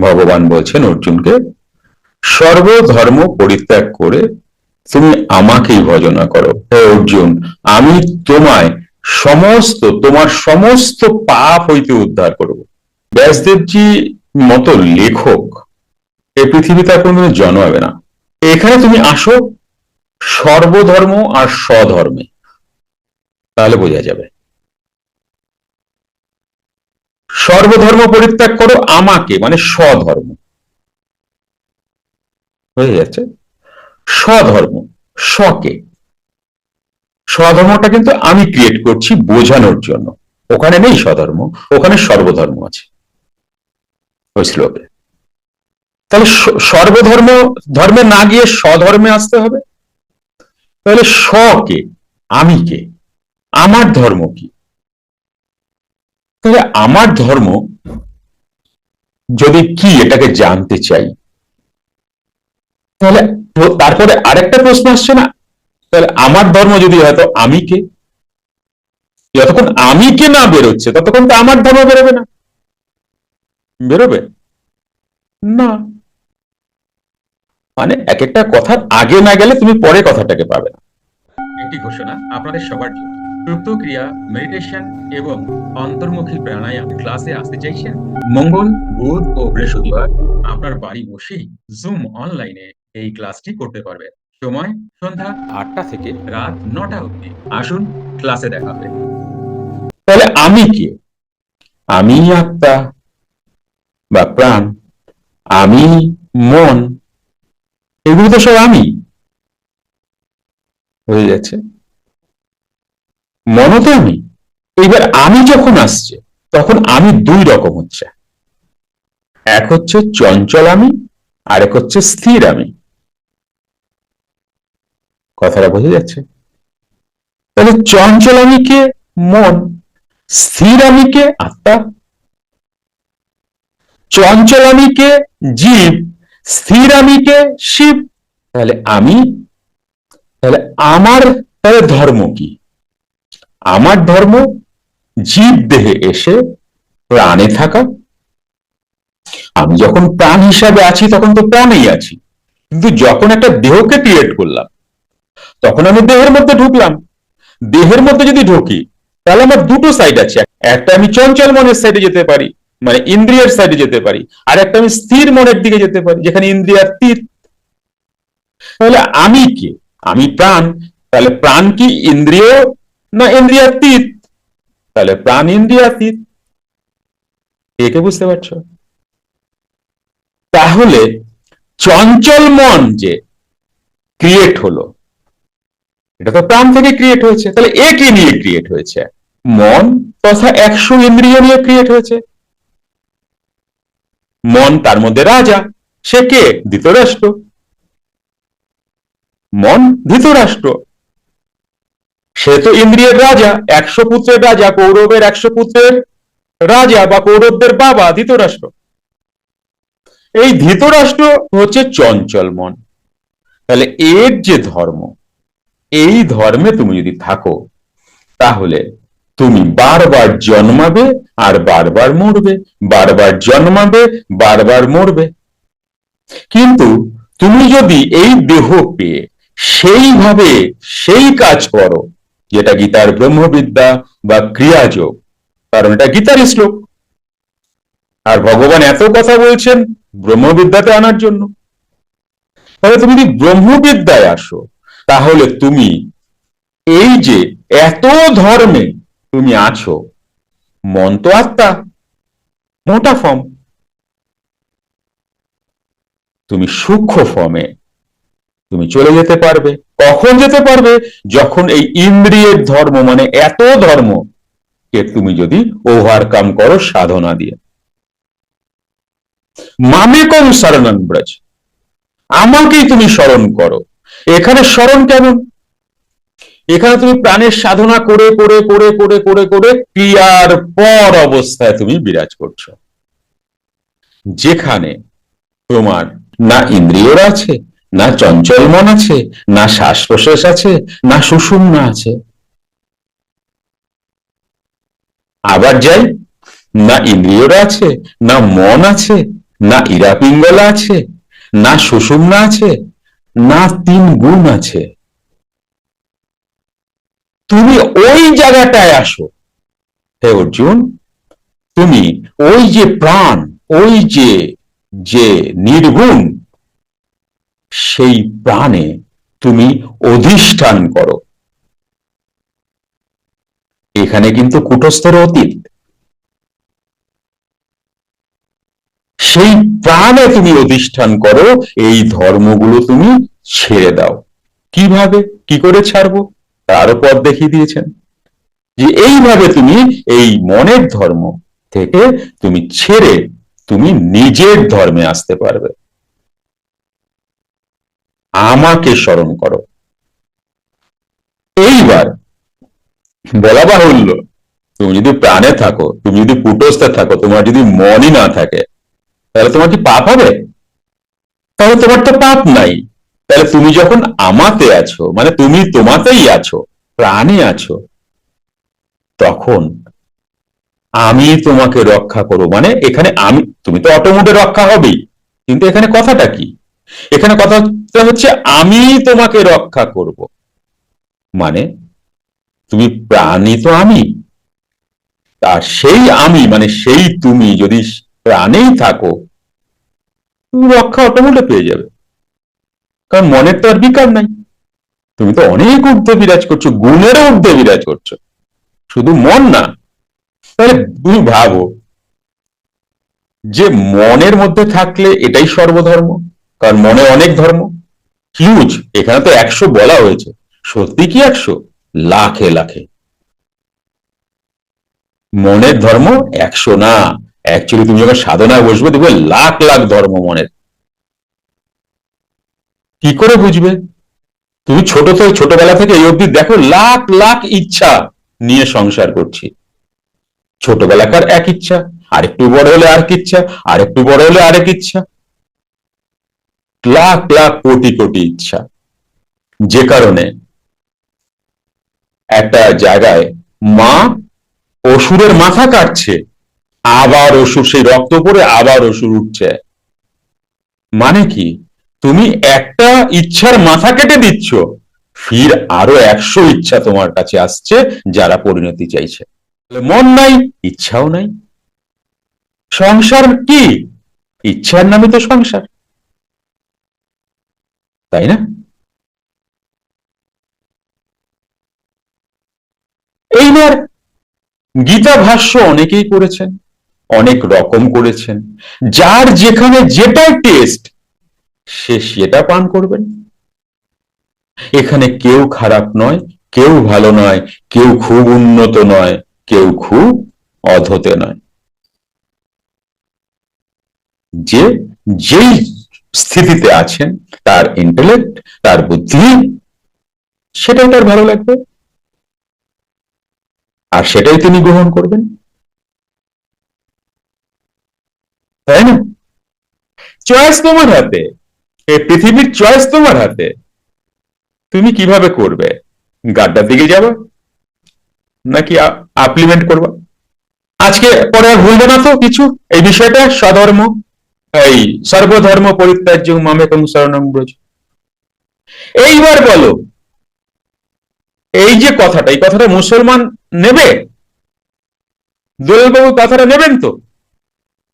ভগবান বলছেন, অর্জুনকে সর্বধর্ম পরিত্যাগ করে তুমি আমাকেই ভজনা করো। হে অর্জুন, আমি তোমায় সমস্ত, তোমার সমস্ত পাপ হইতে উদ্ধার করব। ব্যাসদেবজি মতো লেখক এই পৃথিবীতে আর কোনোদিন জন্মাবে না। এখানে তুমি আসো সর্বধর্ম আর স্বধর্মে। তাহলে বোঝা যাবে। সর্বধর্ম পরিত্যাগ করো আমাকে মানে স্বধর্ম। হয়ে যাচ্ছে স্বধর্ম, স্বকে। স্বধর্মটা কিন্তু আমি ক্রিয়েট করছি বোঝানোর জন্য। ওখানে নেই স্বধর্ম, ওখানে সর্বধর্ম আছে। ওই শ্লোকে। তাহলে সর্বধর্ম, ধর্মে না গিয়ে স্বধর্মে আসতে হবে? তাহলে স্বকে, আমি কে? আমার ধর্ম কি? তাহলে আমার ধর্ম যদি কি এটাকে জানতে চাই? তাহলে তারপরে আরেকটা প্রশ্ন আসছে না? তাহলে আমার ধর্ম যদি হয়তো আমি কে? যতক্ষণ আমি কে না বেরোচ্ছে, ততক্ষণ তো আমার ধর্ম বেরোবে না। বেরোবে? না। মানে এক একটা কথার আগে না গেলে তুমি পরে কথাটাকে পাবে না। একটি ঘোষণা, আপনাদের সবার জন্য। সুপ্ত ক্রিয়া মেডিটেশন এবং অন্তর্মুখী প্রাণায়াম ক্লাসে আসতে চাইছেন? মঙ্গল, বুধ ও বৃহস্পতিবার আপনার বাড়ি বসেই জুম অনলাইনে এই ক্লাসটি করতে পারবেন। সময় সন্ধ্যা আটটা থেকে রাত নটা অবধি। আসুন ক্লাসে দেখা হবে। তাহলে আমি কে? আমি আত্মা বা প্রাণ। আমি মন। এগুলো তো সব আমি। হয়ে যাচ্ছে। আমি এবার আমি যখন আসছে, তখন আমি দুই রকম হচ্ছে। এক হচ্ছে চঞ্চল আমি আর এক হচ্ছে স্থির আমি। কথাটা বোঝা যাচ্ছে? তাহলে চঞ্চল আমি কে? মন। স্থির আমি কে? আত্মা। চঞ্চল আমি কে? জীব। স্থির আমি কে? শিব। তাহলে আমি। তাহলে আমার, তাহলে ধর্ম কি? আমার ধর্ম জীব দেহে এসে প্রাণে থাকা। আমি যখন প্রাণ হিসাবে আছি, তখন তো প্রাণেই আছি। কিন্তু যখন একটা দেহকে ক্রিয়েট করলাম, তখন আমি দেহের মধ্যে ঢুকলাম। দেহের মধ্যে যদি ঢুকি, তাহলে আমার দুটো সাইড আছে। একটা আমি চঞ্চল মনের সাইডে যেতে পারি মানে ইন্দ্রিয়ের সাইডে যেতে পারি, আর একটা আমি স্থির মনের দিকে যেতে পারি, যেখানে ইন্দ্রিয়াতীত তাহলে আমি কি? আমি প্রাণ। তাহলে প্রাণ কি ইন্দ্রিয় না ইন্দ্রিয়াতীত তাহলে প্রাণ ইন্দ্রিয়াতীত একে বুঝতে পারছ? তাহলে চঞ্চল মন যে ক্রিয়েট হলো, এটা তো প্রাণ থেকে ক্রিয়েট হয়েছে। তাহলে এ কে নিয়ে ক্রিয়েট হয়েছে? মন তথা একশো ইন্দ্রিয় নিয়ে ক্রিয়েট হয়েছে। মন তার মধ্যে রাজা, সে কে? ধৃতরাষ্ট্র। মন ধৃতরাষ্ট্র। সে তো ইন্দ্রিয়ের রাজা, একশো পুত্রের রাজা, কৌরবের একশো পুত্রের রাজা বা কৌরবদের বাবা ধৃতরাষ্ট্র। এই ধৃতরাষ্ট্র হচ্ছে চঞ্চল মন। তাহলে এর যে ধর্ম, এই ধর্মে তুমি যদি থাকো, তাহলে তুমি বারবার জন্মাবে আর বারবার মরবে। বারবার জন্মাবে, বারবার মরবে। কিন্তু তুমি যদি এই দেহ পেয়ে সেইভাবে সেই কাজ করো যেটা গীতার ব্রহ্মবিদ্যা বা ক্রিয়াযোগ। কারণ এটা গীতার শ্লোক। আর ভগবান এত কথা বলছেন ব্রহ্মবিদ্যাতে আনার জন্য। তাহলে তুমি যদি ব্রহ্মবিদ্যায় আসো, তাহলে তুমি এই যে এত ধর্মে তুমি আছো, মন তো আত্মা, মোটা ফর্ম। তুমি সূক্ষ্ম ফর্মে তুমি চলে যেতে পারবে। কখন যেতে পারবে? যখন এই ইন্দ্রিয়ের ধর্ম মানে এত ধর্ম কে তুমি যদি ওভারকাম করো সাধনা দিয়ে। মামে কম শরণন ব্রজ। আমাকেই তুমি স্মরণ করো। এখানে স্মরণ কেমন? এখানে তুমি প্রাণের সাধনা করে করে করে করে করে করে ক্রিয়ার পর অবস্থায় তুমি বিরাজ করছ। যেখানে তোমার না ইন্দ্রিয়র আছে না চঞ্চল মন আছে, না শ্বাস প্রশ্বাস আছে, না সুষুম্না আছে। আবার যাই, না ইন্দ্রিয়র আছে, না মন আছে, না ইরা পিঙ্গলা আছে, না সুষুম্না আছে, না তিন গুণ আছে। তুমি ওই জায়গাটায় আসো। হে অর্জুন, তুমি ওই যে প্রাণ, ওই যে যে নির্গুণ সেই প্রাণে তুমি অধিষ্ঠান করো। এখানে কিন্তু কুটস্থর অতীত। সেই প্রাণে তুমি অধিষ্ঠান করো, এই ধর্মগুলো তুমি ছেড়ে দাও। কীভাবে? কি করে ছাড়বো? তারও পথ দেখিয়ে দিয়েছেন যে এইভাবে তুমি এই মনের ধর্ম থেকে তুমি ছেড়ে তুমি নিজের ধর্মে আসতে পারবে। আমাকে স্মরণ করো। এইবার বলা বাহুল্য, তুমি যদি প্রাণে থাকো, তুমি যদি কুটস্থে থাকো, তোমার যদি মনই না থাকে, তাহলে তোমার কি পাপ হবে? তাহলে তোমার তো পাপ নাই। তাহলে তুমি যখন আমাতে আছো মানে তুমি তোমাতেই আছো, প্রাণে আছো, তখন আমি তোমাকে রক্ষা করব। মানে এখানে আমি, তুমি তো অটোমোটে রক্ষা হবেই, কিন্তু এখানে কথাটা কি? এখানে কথা হচ্ছে আমি তোমাকে রক্ষা করব। মানে তুমি প্রাণী তো আমি। আর সেই আমি মানে সেই তুমি যদি প্রাণেই থাকো, তুমি রক্ষা অটোমেটে পেয়ে যাবে। কারণ মনের তো আর বিকার নাই। তুমি তো অনেক ঊর্ধ্বে বিরাজ করছ গুণেরও ঊর্ধ্বে বিরাজ করছ। শুধু মন না। তাহলে তুমি ভাবো যে মনের মধ্যে থাকলে এটাই সর্বধর্ম। কারণ মনে অনেক ধর্ম। হিউজ এখানে তো একশো বলা হয়েছে। সত্যি কি একশো? লাখে লাখে। মনের ধর্ম একশো না। অ্যাকচুয়ালি তুমি যখন সাধনায় বসবে দেখবে লাখ লাখ ধর্ম মনের। কি করে বুঝবে? তুমি ছোট থেকে ছোটবেলা থেকে এই অবধি দেখো লাখ লাখ ইচ্ছা নিয়ে সংসার করছি। ছোটবেলাকার এক ইচ্ছা, আরেকটু বড় হলে আরেক ইচ্ছা, আরেকটু বড় হলে আরেক ইচ্ছা। লাখ লাখ কোটি কোটি ইচ্ছা। যে কারণে একটা জায়গায় মা অসুরের মাথা কাটছে, আবার অসুর সেই রক্ত পরে আবার অসুর উঠছে। মানে কি? তুমি একটা ইচ্ছার মাথা কেটে দিচ্ছ, ফির আরও একশো ইচ্ছা তোমার কাছে আসছে যারা পরিণতি চাইছে। মন নাই, ইচ্ছাও নাই। সংসার কি? ইচ্ছার নামে তো সংসার। তাই না? এইবার গীতা ভাষ্য অনেকেই করেছেন, অনেক রকম করেছেন। যার যেখানে যেটা টেস্ট সে সেটা পান করবেন। এখানে কেউ খারাপ নয়, কেউ ভালো নয়, কেউ খুব উন্নত নয়, কেউ খুব অধতে নয়। যে, যেই স্থিতিতে আছেন, তার ইন্টেলেক্ট তার বুদ্ধি, সেটাই তার ভালো লাগবে। আর সেটাই তিনি গ্রহণ করবেন। তাই না? চয়েস তোমার হাতে। এই পৃথিবীর চয়েস তোমার হাতে। তুমি কীভাবে করবে? গাড্ডার দিকে যাবে? নাকি আপ্লিমেন্ট করবা? আজকে পরে আর ভুলবে না তো কিছু? এই বিষয়টা স্বধর্ম। এই সর্বধর্ম পরিত্যাজ্য মামেকম শরণম ব্রজ। এইবার বলো, এই যে কথাটা, এই কথাটা মুসলমান নেবে? দোলবাবু কথাটা নেবেন তো?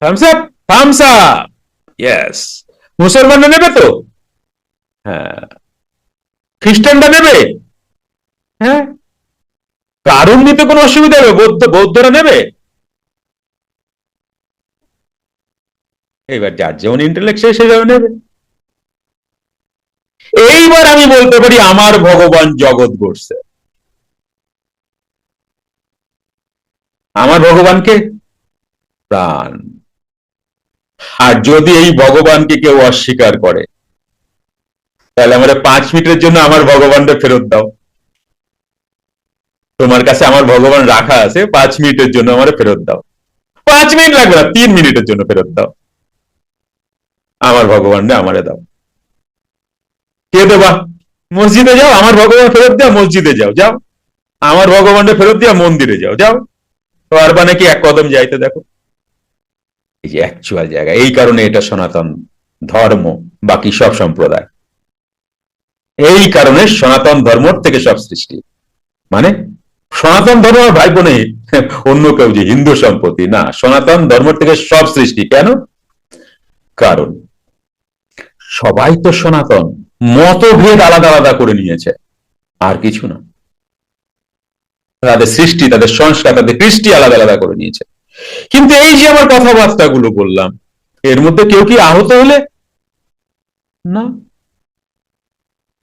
থামস থামস আপ ইয়েস মুসলমানরা নেবে তো? হ্যাঁ। খ্রিস্টানরা নেবে? হ্যাঁ। নিতে কোনো অসুবিধা হবে বৌদ্ধ, বৌদ্ধরা নেবে? এবার যার যেমন ইন্টেলেক্ট সে সেভাবে নেবে। এইবার আমি বলতে পারি, আমার ভগবান জগৎ গড়ছে। আমার ভগবানকে প্রাণ। আর যদি এই ভগবানকে কেউ অস্বীকার করে, তাহলে আমার পাঁচ মিনিটের জন্য আমার ভগবানটা ফেরত দাও। তোমার কাছে আমার ভগবান রাখা আছে, পাঁচ মিনিটের জন্য আমার ফেরত দাও। পাঁচ মিনিট লাগবে না, তিন মিনিটের জন্য ফেরত দাও। আমার ভগবানটা আমারে দাও। কে দেবা? মসজিদে যাও, আমার ভগবান ফেরত দেওয়া মসজিদে যাও যাও। আমার ভগবানটা ফেরত দেওয়া মন্দিরে যাও যাও। পারবা নাকি এক কদম যাইতে দেখো? এই যে অ্যাকচুয়াল জায়গা, এই কারণে এটা সনাতন ধর্ম, বাকি সব সম্প্রদায়। এই কারণে সনাতন ধর্ম থেকে সব সৃষ্টি। মানে সনাতন ধর্ম ভাই বোনে, অন্য কেউ যে হিন্দু সম্পত্তি, না, সনাতন ধর্ম থেকে সব সৃষ্টি। কেন? কারণ সবাই তো সনাতন, মতভেদ আলাদা আলাদা করে নিয়েছে, আর কিছু না। তাদের সৃষ্টি, তাদের সংস্কার, তাদের কৃষ্টি আলাদা আলাদা করে নিয়েছে। কিন্তু এই যে আমার কথাবার্তা গুলো বললাম, এর মধ্যে কেউ কি আহত হলে? না।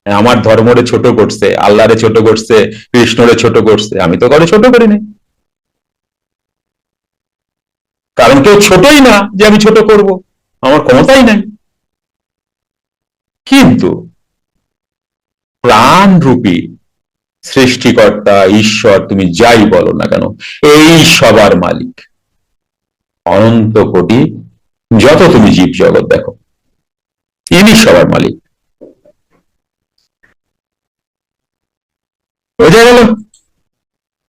আমার ধর্মরে ছোট করছে, আল্লাহরে ছোট করছে, কৃষ্ণরে ছোট করছে, আমি তো কারও ছোট করি নাই কারণ কেউ ছোটই না যে আমি ছোট করব, আমার ক্ষমতাই নাই। কিন্তু প্রাণ প্রাণরূপী সৃষ্টিকর্তা, ঈশ্বর, তুমি যাই বলো না কেন, এই সবার মালিক। অনন্ত কোটি, যত তুমি জীব জগৎ দেখো, ইনি সবার মালিক। বোঝা গেল?